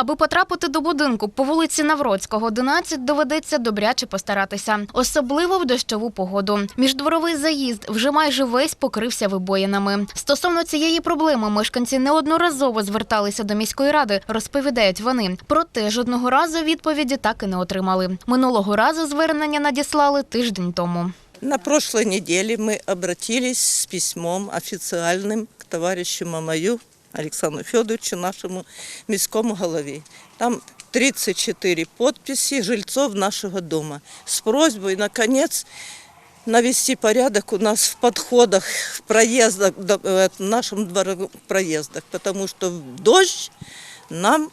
Аби потрапити до будинку по вулиці Навроцького, 11, доведеться добряче постаратися, особливо в дощову погоду. Міждворовий заїзд вже майже весь покрився вибоїнами. Стосовно цієї проблеми мешканці неодноразово зверталися до міської ради, розповідають вони. Проте жодного разу відповіді так і не отримали. Минулого разу звернення надіслали тиждень тому. На прошлой неделе мы обратились с письмом официальным к товарищу Мамаю Александру Федоровичу, нашому міському голові. Там 34 подписи жильців нашого дому з просьбою, наконець, навести порядок у нас в подходах, в проездах, в нашем дворе проездах, потому что в дождь нам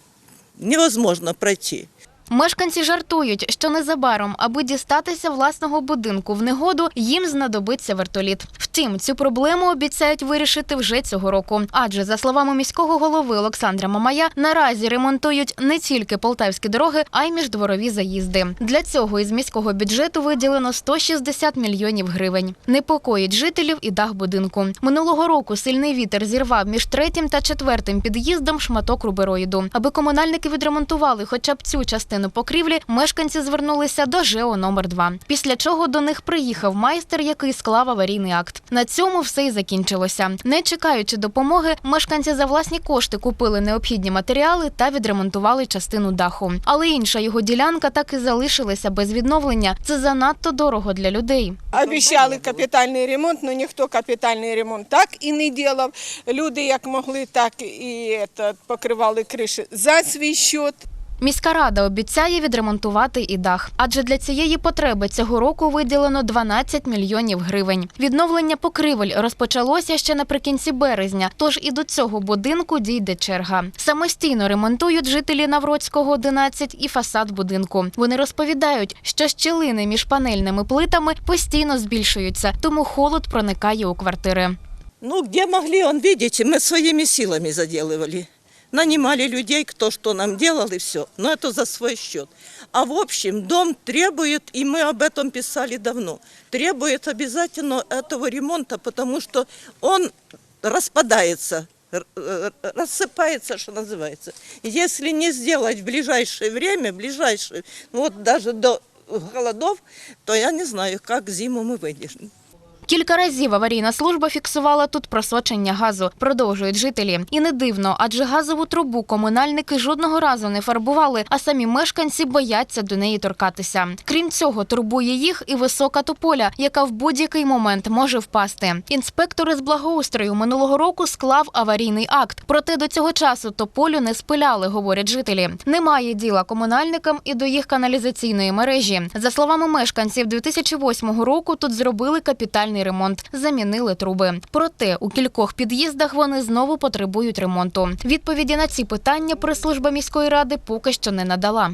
невозможно пройти. Мешканці жартують, що незабаром, аби дістатися власного будинку в негоду, їм знадобиться вертоліт. Втім, цю проблему обіцяють вирішити вже цього року. Адже, за словами міського голови Олександра Мамая, наразі ремонтують не тільки полтавські дороги, а й міждворові заїзди. Для цього із міського бюджету виділено 160 мільйонів гривень. Непокоїть жителів і дах будинку. Минулого року сильний вітер зірвав між третім та четвертим під'їздом шматок рубероїду. Аби комунальники відремонтували хоча б цю частину покрівлі, мешканці звернулися до ЖЕО номер 2 Після чого до них приїхав майстер, який склав аварійний акт. На цьому все й закінчилося. Не чекаючи допомоги, мешканці за власні кошти купили необхідні матеріали та відремонтували частину даху. Але інша його ділянка так і залишилася без відновлення. Це занадто дорого для людей. Обіцяли капітальний ремонт, але ніхто капітальний ремонт так і не робив. Люди як могли, так і покривали криші за свій счет. Міська рада обіцяє відремонтувати і дах, адже для цієї потреби цього року виділено 12 мільйонів гривень. Відновлення покривель розпочалося ще наприкінці березня, тож і до цього будинку дійде черга. Самостійно ремонтують жителі Навроцького 11 і фасад будинку. Вони розповідають, що щілини між панельними плитами постійно збільшуються, тому холод проникає у квартири. Ну, где могли, он, видите, мы своими силами заделывали Нанимали людей, кто что нам делал и все. Но это за свой счет. А в общем, дом требует, и мы об этом писали давно, требует обязательно этого ремонта, потому что он распадается, р- р- рассыпается, что называется. Если не сделать в ближайшее время, ближайшее, ну вот даже до голодов, то я не знаю, как зиму мы выдержим. Кілька разів аварійна служба фіксувала тут просочення газу, продовжують жителі. І не дивно, адже газову трубу комунальники жодного разу не фарбували, а самі мешканці бояться до неї торкатися. Крім цього, турбує їх і висока тополя, яка в будь-який момент може впасти. Інспектор із благоустрою минулого року склав аварійний акт. Проте до цього часу тополю не спиляли, говорять жителі. Немає діла комунальникам і до їх каналізаційної мережі. За словами мешканців, 2008 року тут зробили капітальний ремонт, замінили труби. Проте у кількох під'їздах вони знову потребують ремонту. Відповіді на ці питання прес-служба міської ради поки що не надала.